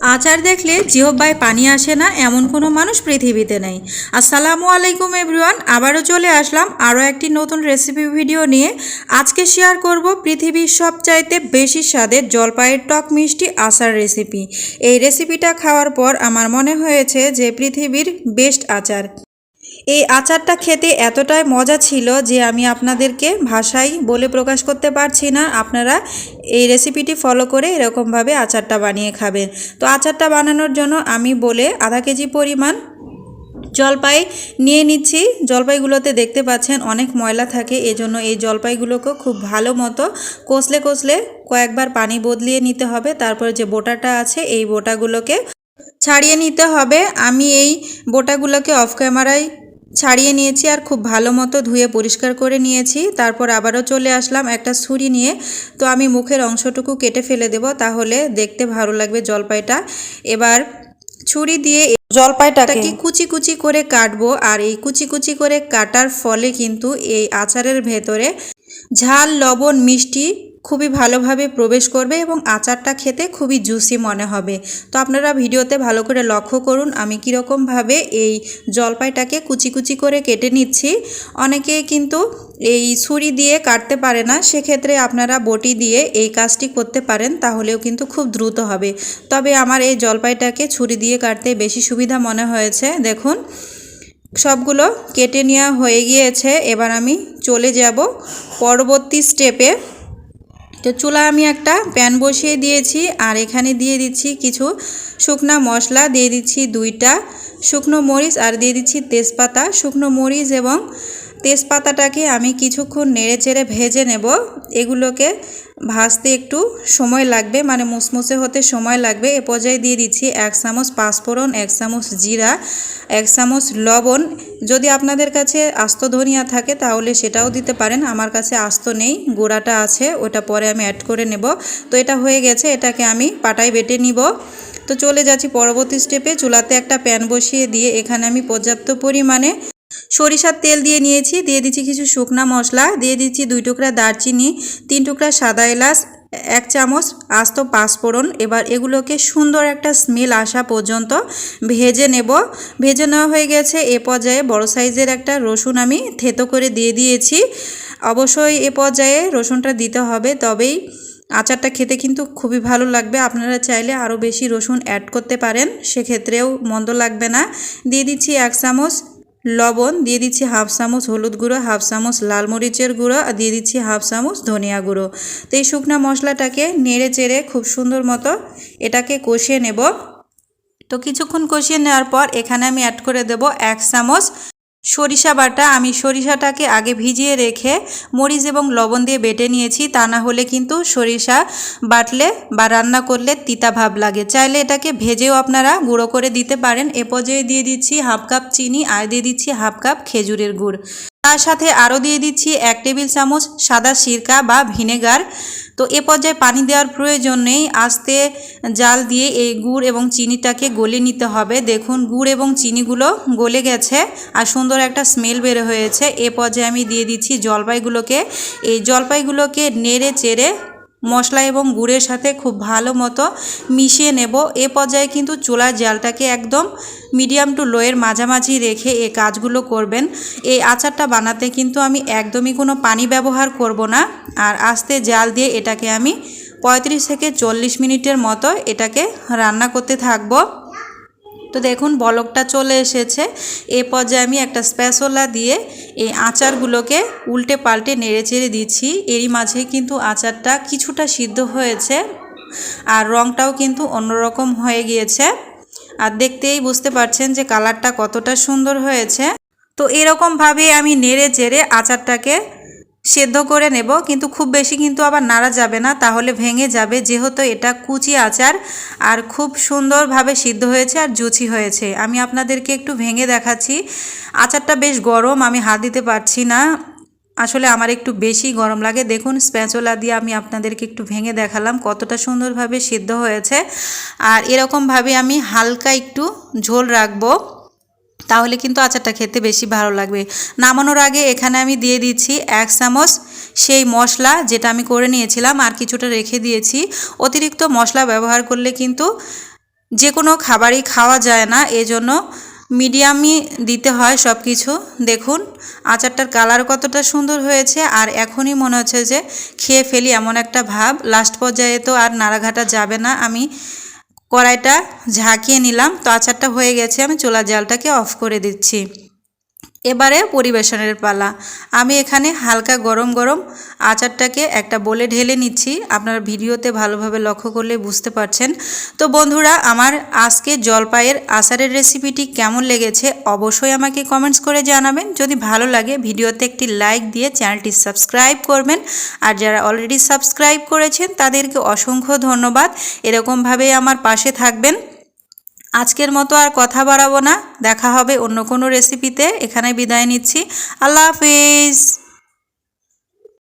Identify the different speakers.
Speaker 1: আচার দেখলে জিহব্বায় পানি আসে না, এমন কোনো মানুষ পৃথিবীতে নেই। আসসালামু আলাইকুম এভরিওয়ান, আবারও চলে আসলাম আরও একটি নতুন রেসিপি ভিডিও নিয়ে। আজকে শেয়ার করব পৃথিবীর সবচাইতে বেশি স্বাদের জলপাইয়ের টক মিষ্টি আচার রেসিপি এই রেসিপিটা খাওয়ার পর আমার মনে হয়েছে যে পৃথিবীর বেস্ট আচার। এই আচারটা খেতে এতটাই মজা ছিল যে আমি আপনাদেরকে ভাষায় বলে প্রকাশ করতে পারছি না। আপনারা এই রেসিপিটি ফলো করে এরকমভাবে আচারটা বানিয়ে খাবেন। তো আচারটা বানানোর জন্য আমি বলে আধা কেজি পরিমাণ জলপাই নিয়ে নিচ্ছি। জলপাইগুলোতে দেখতে পাচ্ছেন অনেক ময়লা থাকে, এজন্য এই জলপাইগুলোকে খুব ভালো মতো কষলে কষলে কয়েকবার পানি বদলিয়ে নিতে হবে। তারপর যে বোটাটা আছে, এই বোটাগুলোকে ছাড়িয়ে নিতে হবে। আমি এই বোটাগুলোকে অফ ক্যামেরায় ছাড়িয়ে নিয়েছি আর খুব ভালো মতো ধুয়ে পরিষ্কার করে নিয়েছি। তারপর আবারও চলে আসলাম একটা ছুরি নিয়ে। তো আমি মুখের অংশটুকু কেটে ফেলে দেব তাহলে দেখতে ভালো লাগবে জলপাইটা। এবার ছুরি দিয়ে জলপাইটাকে কুচি কুচি করে কাটবো আর এই কুচি কুচি করে কাটার ফলে কিন্তু এই আচারের ভেতরে ঝাল লবণ মিষ্টি খুবই ভালোভাবে প্রবেশ করবে এবং আচারটা খেতে খুবই জুসি মনে হবে। তো আপনারা ভিডিওতে ভালো করে লক্ষ্য করুন, আমি কীরকমভাবে এই জলপাইটাকে কুচি কুচি করে কেটে নিচ্ছি। অনেকে কিন্তু এই ছুরি দিয়ে কাটতে পারে না, সেক্ষেত্রে আপনারা বটি দিয়ে এই কাজটি করতে পারেন, তাহলেও কিন্তু খুব দ্রুত হবে। তবে আমার এই জলপাইটাকে ছুরি দিয়ে কাটতে বেশি সুবিধা মনে হয়েছে, দেখুন। সবগুলো কেটে নেওয়া হয়ে গিয়েছে, এবার আমি চলে যাব পরবর্তী স্টেপে তো চুলা আমি একটা প্যান বসিয়ে দিয়েছি আর এখানে দিয়ে দিচ্ছি কিছু শুকনো মশলা, দিয়ে দিচ্ছি দুইটা শুকনো মরিচ আর দিয়ে দিচ্ছি তেজপাতা, শুকনো মরিচ এবং তেজপাতাটাকে আমি কিছুক্ষণ নেড়ে চেড়ে ভেজে নেব। এগুলোকে ভাজতে একটু সময় লাগবে মানে মুসমুসে হতে সময় লাগবে। এ পর্যায়ে দিয়ে দিচ্ছি এক চামচ পাঁচফোড়ন, এক চামচ জিরা, এক চামচ লবণ। যদি আপনাদের কাছে আস্ত ধনিয়া থাকে তাহলে সেটাও দিতে পারেন। আমার কাছে আস্ত নেই, গোড়াটা আছে, ওটা পরে আমি অ্যাড করে নেব। তো এটা হয়ে গেছে, এটাকে আমি পাটায় বেটে নিব। তো চলে যাচ্ছি পরবর্তী স্টেপে চুলাতে একটা প্যান বসিয়ে দিয়ে এখানে আমি পর্যাপ্ত পরিমাণে সরিষার তেল দিয়ে নিয়েছি, দিয়ে দিচ্ছি কিছু শুকনা মশলা, দিয়ে দিচ্ছি দুই টুকরা দারচিনি, তিন টুকরা সাদা এলাচ, এক চামচ আস্ত পাঁচফোড়ন। এবার এগুলোকে সুন্দর একটা স্মেল আসা পর্যন্ত ভেজে নেব। ভেজে নেওয়া হয়ে গেছে এ পর্যায়ে বড় সাইজের একটা রসুন আমি থেতো করে দিয়ে দিয়েছি। অবশ্যই এ পর্যায়ে রসুনটা দিতে হবে, তবেই আচারটা খেতে কিন্তু খুবই ভালো লাগবে। আপনারা চাইলে আরও বেশি রসুন অ্যাড করতে পারেন, সেক্ষেত্রেও মন্দ লাগবে না। দিয়ে দিচ্ছি এক চামচ লবণ, দিয়ে দিচ্ছি হাফ চামচ হলুদ গুঁড়ো, হাফ চামচ লাল মরিচের গুঁড়ো আর দিয়ে দিচ্ছি হাফ চামচ ধনিয়া গুঁড়ো। তো এই শুকনো মশলাটাকে নেড়ে চেড়ে খুব সুন্দর মতো এটাকে কষিয়ে নেব। তো কিছুক্ষণ কষিয়ে নেওয়ার পর এখানে আমি অ্যাড করে দেব এক চামচ সরিষা বাটা আমি সরিষাটাকে আগে ভিজিয়ে রেখে মরিচ এবং লবণ দিয়ে বেটে নিয়েছি, তা না হলে কিন্তু সরিষা বাটলে বা রান্না করলে তিতা ভাব লাগে। চাইলে এটাকে ভেজেও আপনারা গুঁড়ো করে দিতে পারেন। এ পর্যায়ে দিয়ে দিচ্ছি হাফ কাপ চিনি আর দিয়ে দিচ্ছি হাফ কাপ খেজুরের গুড়। তার সাথে আরও দিয়ে দিচ্ছি এক টেবিল চামচ সাদা সিরকা বা ভিনেগার। তো এ পর্যায়ে পানি দেওয়ার প্রয়োজন নেই, আস্তে জাল দিয়ে এই গুড় এবং চিনিটাকে গলে নিতে হবে। দেখুন, গুড় এবং চিনিগুলো গলে গেছে আর সুন্দর একটা স্মেল বেরো হয়েছে। এ পর্যায়ে আমি দিয়ে দিচ্ছি জলপাইগুলোকে। এই জলপাইগুলোকে নেড়ে চেড়ে মশলা এবং গুড়ের সাথে খুব ভালো মতো মিশিয়ে নেব। এ পর্যায়ে কিন্তু চুলার জালটাকে একদম মিডিয়াম টু লোয়ের মাঝামাঝি রেখে এ কাজগুলো করবেন। এই আচারটা বানাতে কিন্তু আমি একদমই কোনো পানি ব্যবহার করব না। আর আস্তে জাল দিয়ে এটাকে আমি পঁয়ত্রিশ থেকে চল্লিশ মিনিটের মতো এটাকে রান্না করতে থাকব। তো দেখুন, বলকটা চলে এসেছে। এ পর্যায়ে আমি একটা স্প্যাসোলা দিয়ে এই আচারগুলোকে উল্টে পাল্টে নেড়ে চেড়ে দিচ্ছি। এরই মাঝে কিন্তু আচারটা কিছুটা সিদ্ধ হয়েছে আর রঙটাও কিন্তু অন্যরকম হয়ে গিয়েছে। আর দেখতেই বুঝতে পারছেন যে কালারটা কতটা সুন্দর হয়েছে। তো এরকমভাবে আমি নেড়ে চেড়ে আচারটাকে সেদ্ধ করে নেব, কিন্তু খুব বেশি কিন্তু আবার নাড়া যাবে না, তাহলে ভেঙে যাবে। যেহেতু এটা কুচি আচার, আর খুব সুন্দরভাবে সিদ্ধ হয়েছে আর জুচি হয়েছে। আমি আপনাদেরকে একটু ভেঙে দেখাচ্ছি। আচারটা বেশ গরম, আমি হাত দিতে পারছি না। আসলে আমার একটু বেশি গরম লাগে। দেখুন, স্প্যাচোলা দিয়ে আমি আপনাদেরকে একটু ভেঙে দেখালাম কতটা সুন্দরভাবে সিদ্ধ হয়েছে। আর এরকমভাবে আমি হালকা একটু ঝোল রাখব। তাহলে কিন্তু আচারটা খেতে বেশি ভালো লাগবে। নামানোর আগে এখানে আমি দিয়ে দিচ্ছি এক চামচ সেই মশলা যেটা আমি করে নিয়েছিলাম আর কিছুটা রেখে দিয়েছি। অতিরিক্ত মশলা ব্যবহার করলে কিন্তু যে কোনো খাবারই খাওয়া যায় না, এজন্য মিডিয়ামই দিতে হয় সব কিছু দেখুন, আচারটার কালার কতটা সুন্দর হয়েছে আর এখনই মনে হচ্ছে যে খেয়ে ফেলি এমন একটা ভাব। লাস্ট পর্যায়ে তো আর নাড়াঘাটা যাবে না। আমি কড়াইটা ঝাঁকিয়ে নিলাম তো আচারটা হয়ে গেছে আমি চোলা জালটাকে অফ করে দিচ্ছি। এবারে পরিবেশনের পালা। আমি এখানে হালকা গরম গরম আচারটাকে একটা বলে ঢেলে নিচ্ছি। আপনারা ভিডিওতে ভালোভাবে লক্ষ্য করলে বুঝতে পারছেন। তো বন্ধুরা, আমার আজকে জলপাইয়ের আচারের রেসিপিটি কেমন লেগেছে অবশ্যই আমাকে কমেন্টস করে জানাবেন। যদি ভালো লাগে, ভিডিওতে একটি লাইক দিয়ে চ্যানেলটি সাবস্ক্রাইব করবেন। আর যারা অলরেডি সাবস্ক্রাইব করেছেন, তাদেরকে অসংখ্য ধন্যবাদ। এরকমভাবেই আমার পাশে থাকবেন। আজকের মতো আর কথা বাড়াবো না। দেখা হবে অন্য কোনো রেসিপিতে এখানে বিদায় নিচ্ছি। আল্লাহ হাফিজ।